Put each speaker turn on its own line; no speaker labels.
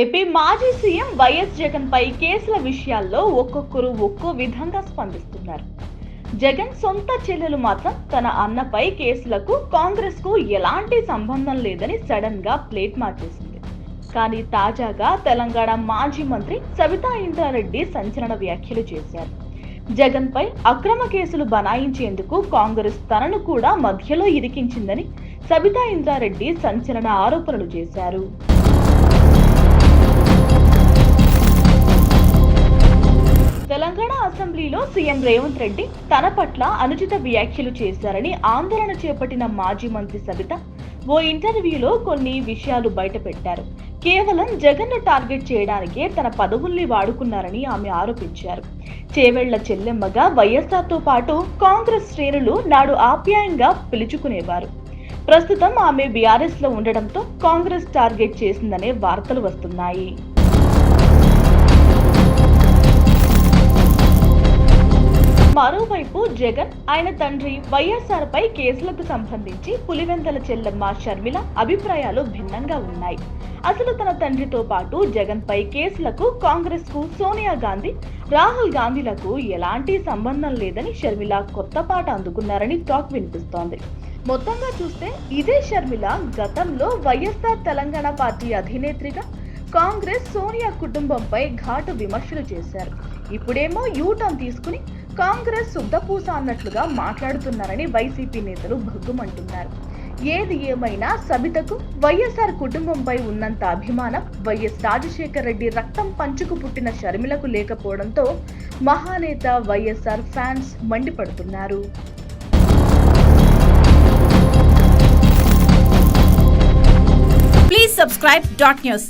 AP మాజీ CM YS Jagan పై కేసుల విషయాల్లో ఒక్కొక్కరు ఒక్కో విధంగా స్పందిస్తున్నారు. జగన్ సొంత చెల్లెలు మాత్రం తన అన్నపై కేసులకు కాంగ్రెస్కు ఎలాంటి సంబంధం లేదని సడన్గా ప్లేట్ మార్చేసింది. కానీ తాజాగా తెలంగాణ మాజీ మంత్రి సబితా ఇంద్రారెడ్డి సంచలన వ్యాఖ్యలు చేశారు. జగన్ పై అక్రమ కేసులు బనాయించేందుకు కాంగ్రెస్ తనను కూడా మధ్యలో ఇరికించిందని సబితా ఇంద్రారెడ్డి సంచలన ఆరోపణలు చేశారు. అసెంబ్లీలో సీఎం రేవంత్ రెడ్డి తన పట్ల అనుచిత వ్యాఖ్యలు చేశారని ఆందోళన చేపట్టిన మాజీ మంత్రి సబిత ఓ ఇంటర్వ్యూలో కొన్ని విషయాలు బయటపెట్టారు. కేవలం జగన్ను టార్గెట్ చేయడానికే తన పదవుల్ని వాడుకున్నారని ఆమె ఆరోపించారు. చేవెళ్ళ చెల్లెమ్మగా వైఎస్ఆర్తో పాటు కాంగ్రెస్ శ్రేణులు నాడు ఆప్యాయంగా పిలుచుకునేవారు. ప్రస్తుతం ఆమె బీఆర్ఎస్లో ఉండడంతో కాంగ్రెస్ టార్గెట్ చేసిందనే వార్తలు వస్తున్నాయి. మరోవైపు జగన్ ఆయన తండ్రి వైఎస్ఆర్ పై కేసులకు సంబంధించి పులివెందల చెల్లెమ్మ షర్మిల అభిప్రాయాలు భిన్నంగా ఉన్నాయి. అసలు తన తండ్రితో పాటు జగన్ పై కేసులకు కాంగ్రెస్కు సోనియా గాంధీ రాహుల్ గాంధీలకు ఎలాంటి సంబంధం లేదని షర్మిల కొత్త పాట అందుకున్నారని టాక్ వినిపిస్తోంది. మొత్తంగా చూస్తే ఇదే షర్మిల గతంలో వైఎస్ఆర్ తెలంగాణ పార్టీ అధినేత్రిగా కాంగ్రెస్ సోనియా కుటుంబంపై ఘాటు విమర్శలు చేశారు. ఇప్పుడేమో యూటర్న్ తీసుకుని కాంగ్రెస్ శుద్ధపూస అన్నట్లుగా మాట్లాడుతున్నారని వైసీపీ నేతలు భగ్గుమంటున్నారు. ఏది ఏమైనా సబితకు వైఎస్ఆర్ కుటుంబంపై ఉన్నంత అభిమానం వైఎస్ రాజశేఖర రెడ్డి రక్తం పంచుకు పుట్టిన షర్మిలకు లేకపోవడంతో మహానేత వైఎస్ఆర్ ఫ్యాన్స్ మండిపడుతున్నారు.
Please subscribe dot news